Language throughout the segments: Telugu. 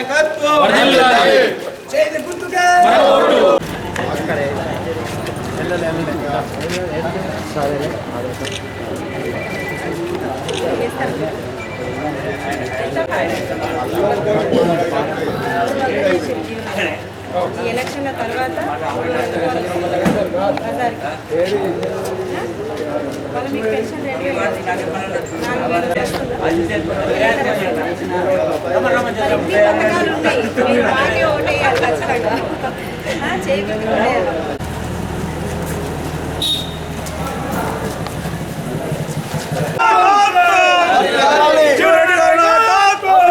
నాయకత్వం. చేతి గుర్తుకే ఈ ఎలక్షన్ల తర్వాత ఖచ్చితంగా ఆ, చేయకుండా ఓటేయాలి. చివరి నాయకత్వం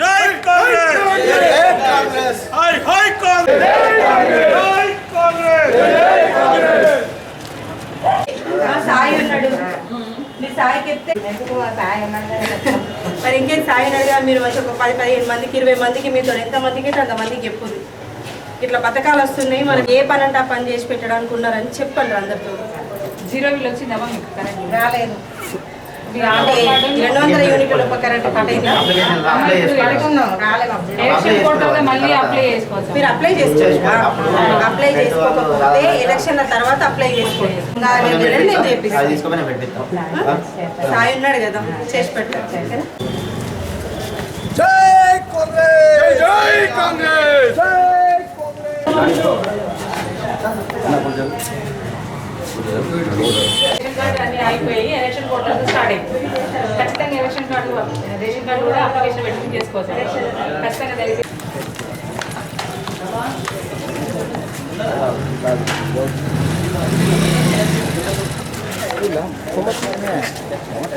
జై కాంగ్రెస్ హై హై కాంగ్రెస్ జై కాంగ్రెస్ ఆ, సాయి ఉన్నాడు మీరు సాయి చెప్తే మరి ఇంకేం సాయి ఉన్నాడుగా మీరు మంచి ఒక పది పదిహేను మందికి ఇరవై మందికి మీతో ఎంత మందికి అంత మందికి చెప్పుది ఇట్లా పథకాలు వస్తున్నాయి మనకి ఏ పని అంటే ఆ పని చేసి పెట్టడానికి ఉన్నారని చెప్పండి అందరితో. జీరో బిల్ వచ్చిందమ్మా మీకు రాలేదు. రెండు వందల యూనిట్ల ఒక కరెంట్ కట్ అయిందా? ఎలక్షన్ కోర్టులో మళ్ళీ అప్లై చేసుకోవచ్చు. మీరు అప్లై చేసుకోవచ్చు. అప్లై చేసుకోకపోతే ఎలక్షన్ల తర్వాత అప్లై పెట్టిస్తాం సాయి ఉన్నాడు కదా చేసి పెట్టారు జై కాంగ్రెస్! జై కాంగ్రెస్! జై రేషన్ కార్డు అన్ని అయిపోయి ఎలక్షన్ కోర్టులో స్టార్ట్ అయిపోయింది ఖచ్చితంగా ఎలక్షన్ కార్డు రేషన్ కార్డు కూడా అప్లికేషన్ పెట్టుకుని చేసుకోవచ్చు. ఖచ్చితంగా తెలిసి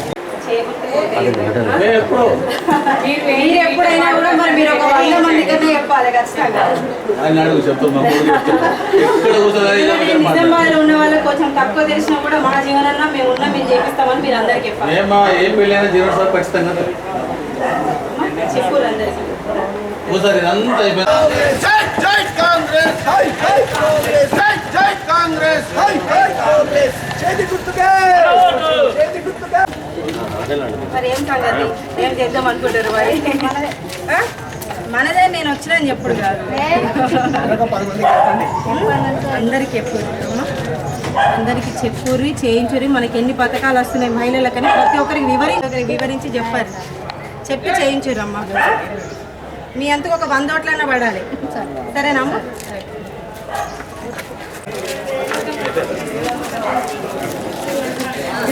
మీరు మీరు ఎప్పుడైనా కూడా మరి మీరు ఒక వంద మంది కన్నా చెప్పాలి ఖచ్చితంగా నిజామాబాద్ ఉన్న వాళ్ళకి కొంచెం తక్కువ తెలిసినా కూడా మా జీవనంలో మేము ఉన్నాం మేము చేపిస్తామని మీరు అందరికి చెప్పాలి చెప్పురు అందరికి ఒకసారి ఇదంతా అయిపోయింది కాంగ్రెస్. చేతి గుర్తుకే చేతి మరి ఏం సంగతి ఏం చేద్దాం అనుకుంటారు మరి? మనదే నేను వచ్చినని చెప్పుడు కాదు. అందరికి అమ్మా. అందరికి చెప్పుర్రి చేయించుర్రి. మనకి ఎన్ని పథకాలు వస్తున్నాయి మహిళలకని ప్రతి ఒక్కరికి వివరి ఒకరికి వివరించి చెప్పారు చెప్పి చేయించుర్రు అమ్మా. మీ అంతకు ఒక వంద ఓట్లైనా పడాలి. సరేనమ్మా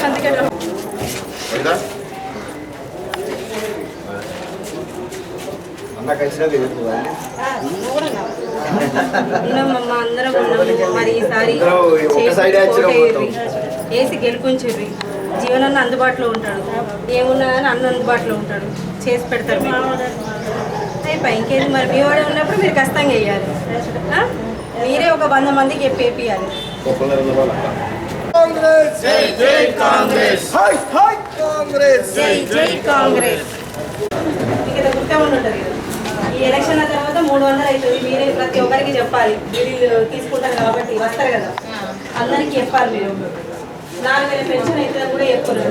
అందుకే అన్న ఉన్నామమ్మా అందరం ఉన్నాము మరి ఈసారి. ఏసి గెలుపుంచిర్రి జీవనన్న అందుబాటులో ఉంటాడు. ఏమున్నా కానీ అన్న అందుబాటులో ఉంటాడు. చేసి పెడతారు. అయిపోయి ఇంకేంది మరి? మీ వాడు ఉన్నప్పుడు మీరు కష్టంగా వేయాలి? మీరే ఒక వంద మందికి చెప్పి వేపియాలి. కాంగ్రెస్! జై జై కాంగ్రెస్! High high! కాంగ్రెస్ జై జై కాంగ్రెస్. ఇక్కడ గుర్తే ఉంటుంది? ఈ ఎలక్షన్ల తర్వాత మూడు వందలు అవుతుంది. మీరే ప్రతి ఒక్కరికి చెప్పాలి. మీరు తీసుకుంటారు కాబట్టి వస్తారు కదా. అందరికి చెప్పాలి మీరు. నాలుగు వేల పెన్షన్ అయితే కూడా చెప్పారు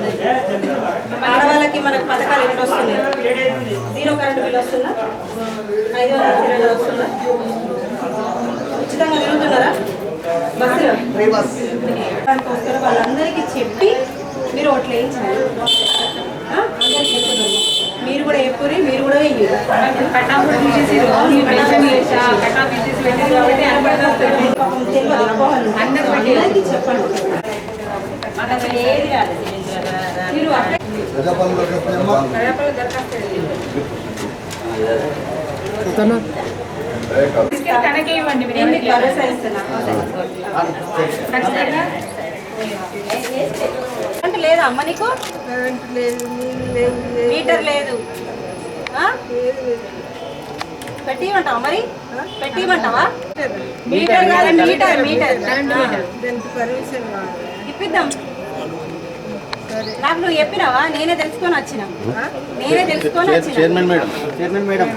ఆడవాళ్ళకి మనకు పథకాలు ఎట్లా వస్తున్నాయి. జీరో కరెంట్ బిల్ వస్తుందా? ఐదు వందల సిలిండర్ వస్తుందా? ఉచితంగా తిరుగుతున్నారా? బస్సులో? వస్తారు వాళ్ళందరికీ చెప్పి మీరు ఓట్లు వేయించాలి. ఆ? అందరికీ. మీరు కూడా ఎప్పురి మీరు కూడా వెయ్యి తీసేసారు మీ పెన్షన్ చేసా కట్టాం తీసేసి పెట్టారు కాబట్టి చెప్పండి అసలు ఏది మీరు దరఖాస్తు తనకే ఇవ్వండి మీరు నేను మీకు భరోసా ఇస్తున్నా ఖచ్చితంగా అంటే లేదా అమ్మ నీకు? మీటర్ లేదు? పెట్టిమంటావా మరి? పెట్టిమంటావా? మీటర్. కాదు మీటర్ మీటర్ ఇప్పిద్దాం. నాకు నువ్వు చెప్పినావా? నేనే తెలుసుకొని వచ్చిన. నేనే తెలుసుకొని వచ్చిన. Chairman madam. Chairman madam.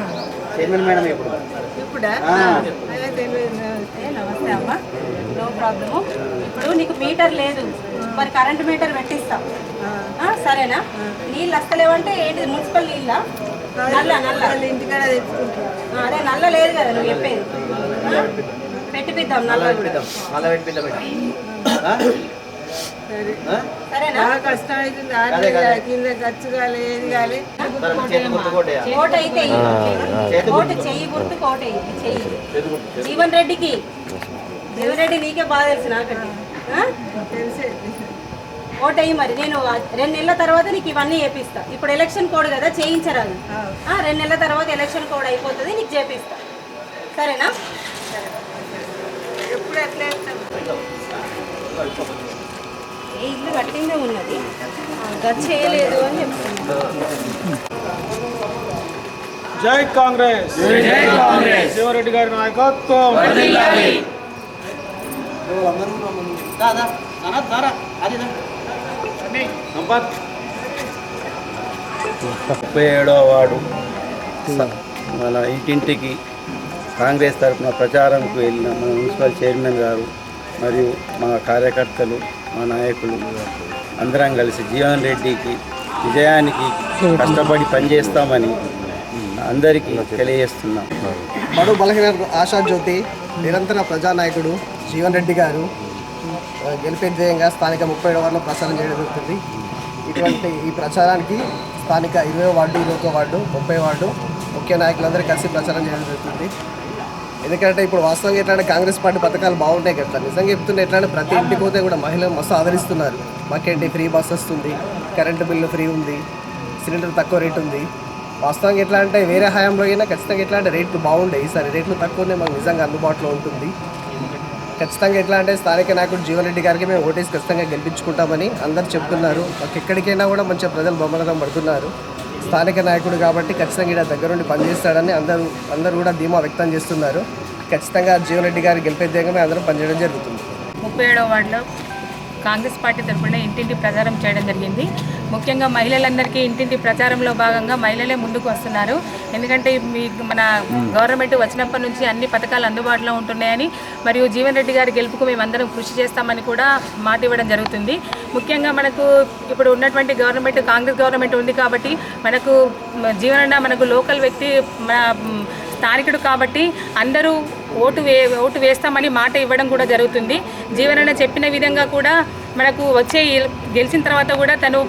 Chairman madam ఇప్పుడు. ఇప్పుడా నమస్తే అమ్మ. No problem. ఇప్పుడు నీకు మీటర్ లేదు. మరి కరెంట్ మీటర్ పెట్టిస్తాం. సరేనా? నీళ్ళు వస్తలేవంటే ఏంటి మున్సిపల్ నీళ్ళ? నల్ల నల్ల. ఇంటికాడ అదే నల్ల లేదు కదా నువ్వు చెప్పేది. పెట్టిపిద్దాం నల్ల. పెట్టిద్దాం? ఆ? సరేనా? కష్టం అవుతుంది అదే కదా. ఖర్చు కాలే ఏది కాలే. అయితే చెయ్యి గుర్తు కోట చెయ్యి. జీవన్ రెడ్డికి. జీవన్ రెడ్డి నీకే బాగా తెలుసు నాకంటే? తెలిసే. ఓటు అయ్యి మరి. నేను రెండు నెలల తర్వాత నీకు ఇవన్నీ చేపిస్తా. ఇప్పుడు ఎలక్షన్ కోడ్ కదా చేయించరాదు. ఆ, రెండు నెలల తర్వాత ఎలక్షన్ కోడ్ అయిపోతుంది నీకు చేపిస్తా. సరేనా? ఎప్పుడు ఎట్లా వేస్తాం ఏ ఇల్లు కట్టిందే ఉన్నది? ఆ, గచ్చు చేయలేదు అని చెప్తున్నా. జై కాంగ్రెస్. జై కాంగ్రెస్. శివరెడ్డి గారి నాయకత్వం. దాదా దారా. అది ముప్పై ఏడవ వార్డు. స- మన ఇంటింటికి కాంగ్రెస్ తరఫున ప్రచారంకు వెళ్ళిన మన మున్సిపల్ చైర్మన్ గారు మరియు మా కార్యకర్తలు మా నాయకులు అందరం కలిసి జీవన్ రెడ్డికి విజయానికి కష్టపడి పనిచేస్తామని అందరికీ తెలియజేస్తున్నాం. బడు బలహీన ఆశా జ్యోతి నిరంతర ప్రజానాయకుడు జీవన్ రెడ్డి గారు గెలిపే ధ్యేయంగా స్థానిక ముప్పై ఏడవ వార్డులో ప్రచారం చేయడం జరుగుతుంది. ఇటువంటి ఈ ప్రచారానికి స్థానిక ఇరవై వార్డు ఇరవై వార్డు ముప్పై వార్డు ముఖ్య నాయకులందరూ కలిసి ప్రచారం చేయడం జరుగుతుంది. ఎందుకంటే ఇప్పుడు వాస్తవంగా ఎట్లా అంటే కాంగ్రెస్ పార్టీ పథకాలు బాగుంటాయి కదా. నిజంగా చెప్తుంటే ఎట్లా ప్రతి ఇంటికి పోతే కూడా మహిళలు మస్తు ఆదరిస్తున్నారు. మాకేంటి? ఫ్రీ బస్ వస్తుంది కరెంటు బిల్లు ఫ్రీ ఉంది సిలిండర్ తక్కువ రేట్ ఉంది. వాస్తవంగా ఎట్లా అంటే వేరే హయాంలో అయినా ఖచ్చితంగా ఎట్లా అంటే రేట్లు బాగుండే. ఈసారి రేట్లు తక్కువనే మాకు నిజంగా అందుబాటులో ఉంటుంది. ఖచ్చితంగా ఎట్లా అంటే స్థానిక నాయకుడు జీవన్ రెడ్డి గారికి మేము ఓటేసి ఖచ్చితంగా గెలిపించుకుంటామని అందరు చెప్తున్నారు. మాకు ఎక్కడికైనా కూడా మంచిగా ప్రజలు బొమ్మలతో పడుతున్నారు. స్థానిక నాయకుడు కాబట్టి ఖచ్చితంగా ఇక్కడ దగ్గరుండి పనిచేస్తాడని అందరూ అందరూ కూడా ధీమా వ్యక్తం చేస్తున్నారు. ఖచ్చితంగా జీవన్ రెడ్డి గారి గెలిపే ధ్యేయంగా మేము అందరం పనిచేయడం జరుగుతుంది. ముప్పై ఏడవ వార్డులో కాంగ్రెస్ పార్టీ తరఫున ఇంటింటి ప్రచారం చేయడం జరిగింది. ముఖ్యంగా మహిళలందరికీ ఇంటింటి ప్రచారంలో భాగంగా మహిళలే ముందుకు వస్తున్నారు. ఎందుకంటే మీ మన గవర్నమెంట్ వచ్చినప్పటి నుంచి అన్ని పథకాలు అందుబాటులో ఉంటున్నాయని మరియు జీవన్ రెడ్డి గారి గెలుపుకు మేమందరం కృషి చేస్తామని కూడా మాట ఇవ్వడం జరుగుతుంది. ముఖ్యంగా మనకు ఇప్పుడు ఉన్నటువంటి గవర్నమెంట్ కాంగ్రెస్ గవర్నమెంట్ ఉంది కాబట్టి మనకు మ, జీవనన్న మనకు లోకల్ వ్యక్తి మన స్థానికుడు కాబట్టి అందరూ ఓటు వే ఓటు వేస్తామని మాట ఇవ్వడం కూడా జరుగుతుంది. జీవనన్న చెప్పిన విధంగా కూడా మనకు వచ్చే గెలిచిన తర్వాత కూడా తను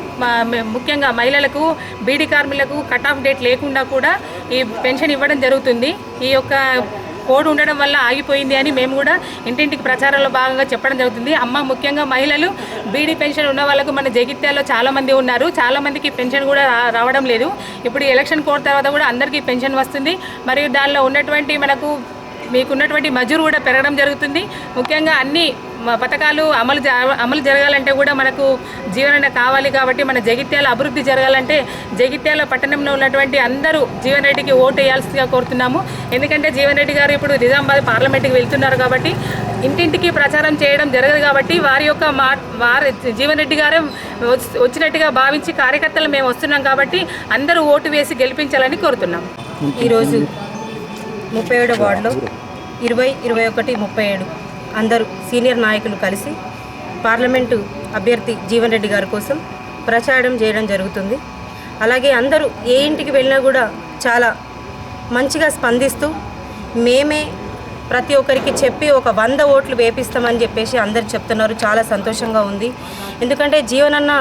ముఖ్యంగా మహిళలకు బీడీ కార్మికులకు కట్ ఆఫ్ డేట్ లేకుండా కూడా ఈ పెన్షన్ ఇవ్వడం జరుగుతుంది. ఈ యొక్క కోడ్ ఉండడం వల్ల ఆగిపోయింది అని మేము కూడా ఇంటింటికి ప్రచారంలో భాగంగా చెప్పడం జరుగుతుంది. అమ్మ ముఖ్యంగా మహిళలు బీడీ పెన్షన్ ఉన్న వాళ్ళకు మన జగిత్యాల్లో చాలామంది ఉన్నారు. చాలామందికి పెన్షన్ కూడా రావడం లేదు. ఇప్పుడు ఎలక్షన్ కోడ్ తర్వాత కూడా అందరికీ పెన్షన్ వస్తుంది. మరియు దానిలో ఉన్నటువంటి మనకు మీకున్నటువంటి మజూరు కూడా పెరగడం జరుగుతుంది. ముఖ్యంగా అన్ని పథకాలు అమలు జ- అమలు జరగాలంటే కూడా మనకు జీవన కావాలి కాబట్టి మన జగిత్యాల అభివృద్ధి జరగాలంటే జగిత్యాల పట్టణంలో ఉన్నటువంటి అందరూ జీవన్ రెడ్డికి ఓటు వేయాల్సిందిగా కోరుతున్నాము. ఎందుకంటే జీవన్ రెడ్డి గారు ఇప్పుడు నిజామాబాద్ పార్లమెంట్కి వెళ్తున్నారు కాబట్టి ఇంటింటికి ప్రచారం చేయడం జరగదు కాబట్టి వారి యొక్క మా వారి జీవన్ రెడ్డి గారే వచ్చి- వచ్చినట్టుగా భావించి కార్యకర్తలు మేము వస్తున్నాం కాబట్టి అందరూ ఓటు వేసి గెలిపించాలని కోరుతున్నాం. ఈరోజు ముప్పై ఏడో వార్డులో ఇరవై ఇరవై ఒకటి ముప్పై ఏడు అందరూ సీనియర్ నాయకులు కలిసి పార్లమెంటు అభ్యర్థి జీవన్ రెడ్డి గారి కోసం ప్రచారం చేయడం జరుగుతుంది. అలాగే అందరూ ఏ ఇంటికి వెళ్ళినా కూడా చాలా మంచిగా స్పందిస్తూ మేమే ప్రతి ఒక్కరికి చెప్పి ఒక వంద ఓట్లు వేపిస్తామని చెప్పేసి అందరు చెప్తున్నారు. చాలా సంతోషంగా ఉంది. ఎందుకంటే జీవనన్న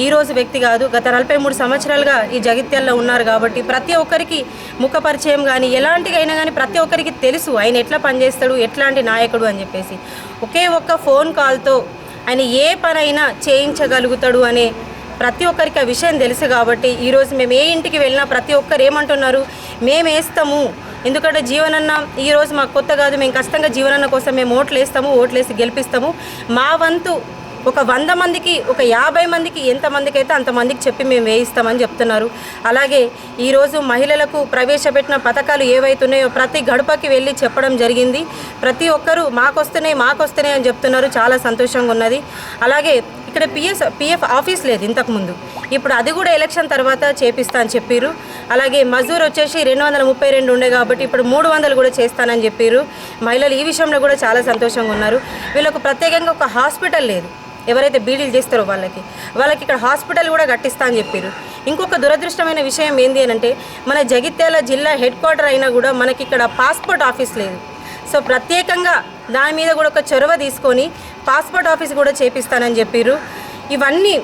ఈ రోజు వ్యక్తి కాదు. గత నలభై మూడు సంవత్సరాలుగా ఈ జగిత్యాల్లో ఉన్నారు కాబట్టి ప్రతి ఒక్కరికి ముఖ పరిచయం కానీ ఎలాంటికైనా కానీ ప్రతి ఒక్కరికి తెలుసు ఆయన ఎట్లా పనిచేస్తాడు ఎట్లాంటి నాయకుడు అని చెప్పేసి. ఒకే ఒక్క ఫోన్ కాల్తో ఆయన ఏ పనైనా చేయించగలుగుతాడు అనే ప్రతి ఒక్కరికి ఆ విషయం తెలుసు కాబట్టి ఈరోజు మేము ఏ ఇంటికి వెళ్ళినా ప్రతి ఒక్కరు ఏమంటున్నారు? మేము వేస్తాము. ఎందుకంటే జీవనన్న ఈరోజు మాకు కొత్త కాదు. మేము ఖచ్చితంగా జీవనన్న కోసం మేము ఓట్లు వేస్తాము ఓట్లు వేసి గెలిపిస్తాము. మా వంతు ఒక వంద మందికి ఒక యాభై మందికి ఎంతమందికి అయితే అంతమందికి చెప్పి మేము వేయిస్తామని చెప్తున్నారు. అలాగే ఈరోజు మహిళలకు ప్రవేశపెట్టిన పథకాలు ఏవైతున్నాయో ప్రతి గడపకి వెళ్ళి చెప్పడం జరిగింది. ప్రతి ఒక్కరూ మాకొస్తున్నాయి మాకొస్తున్నాయి అని చెప్తున్నారు. చాలా సంతోషంగా ఉన్నది. అలాగే ఇక్కడ పిఎస్ పిఎఫ్ ఆఫీస్ లేదు ఇంతకుముందు. ఇప్పుడు అది కూడా ఎలక్షన్ తర్వాత చేపిస్తా అని చెప్పారు అలాగే మజూర్ వచ్చేసి రెండు వందల ముప్పై రెండు ఉండే కాబట్టి ఇప్పుడు మూడు వందలు కూడా చేస్తానని చెప్పారు మహిళలు ఈ విషయంలో కూడా చాలా సంతోషంగా ఉన్నారు. వీళ్ళకు ప్రత్యేకంగా ఒక హాస్పిటల్ లేదు. ఎవరైతే బీడీలు చేస్తారో వాళ్ళకి. వాళ్ళకి ఇక్కడ హాస్పిటల్ కూడా కట్టిస్తా అని చెప్పారు ఇంకొక దురదృష్టమైన విషయం ఏంటి అని అంటే మన జగిత్యాల జిల్లా హెడ్ క్వార్టర్ అయినా కూడా మనకి ఇక్కడ పాస్పోర్ట్ ఆఫీస్ లేదు. సో ప్రత్యేకంగా దాని మీద కూడా ఒక చొరవ తీసుకొని పాస్పోర్ట్ ఆఫీస్ కూడా చేపిస్తానని చెప్పారు ఇవన్నీ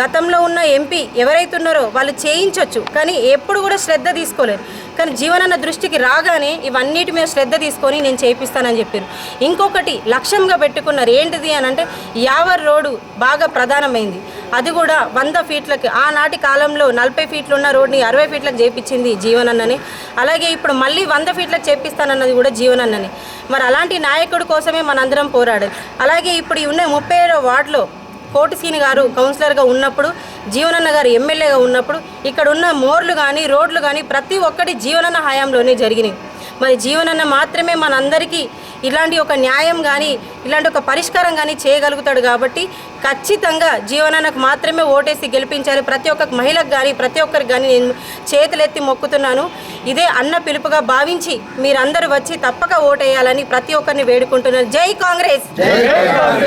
గతంలో ఉన్న ఎంపీ ఎవరైతే ఉన్నారో వాళ్ళు చేయించవచ్చు కానీ ఎప్పుడు కూడా శ్రద్ధ తీసుకోలేరు. కానీ జీవనన్న దృష్టికి రాగానే ఇవన్నిటి మీద శ్రద్ధ తీసుకొని నేను చేపిస్తానని చెప్పారు. ఇంకొకటి లక్ష్యంగా పెట్టుకున్నారు. ఏంటిది అని అంటే యావర్ రోడ్డు బాగా ప్రధానమైంది. అది కూడా వంద ఫీట్లకి. ఆనాటి కాలంలో నలభై ఫీట్లు ఉన్న రోడ్ని అరవై ఫీట్లకు చేపించింది జీవనన్నని. అలాగే ఇప్పుడు మళ్ళీ వంద ఫీట్లకు చేపిస్తానన్నది కూడా జీవనన్నని. మరి అలాంటి నాయకుడి కోసమే మనందరం పోరాడాలి. అలాగే ఇప్పుడు ఉన్న ముప్పై ఏడో వార్డులో కోటిసీని గారు కౌన్సిలర్గా ఉన్నప్పుడు జీవనన్న గారు ఎమ్మెల్యేగా ఉన్నప్పుడు ఇక్కడ ఉన్న మోర్లు కానీ రోడ్లు కానీ ప్రతి ఒక్కటి జీవనన్న హయాంలోనే జరిగినాయి. మరి జీవనన్న మాత్రమే మనందరికీ ఇలాంటి ఒక న్యాయం కానీ ఇలాంటి ఒక పరిష్కారం కానీ చేయగలుగుతాడు కాబట్టి ఖచ్చితంగా జీవనన్నకు మాత్రమే ఓటేసి గెలిపించాలి. ప్రతి ఒక్క మహిళకు కానీ ప్రతి ఒక్కరికి కానీ నేను చేతులెత్తి మొక్కుతున్నాను. ఇదే అన్న పిలుపుగా భావించి మీరందరూ వచ్చి తప్పక ఓటేయాలని ప్రతి ఒక్కరిని వేడుకుంటున్నాను. జై కాంగ్రెస్!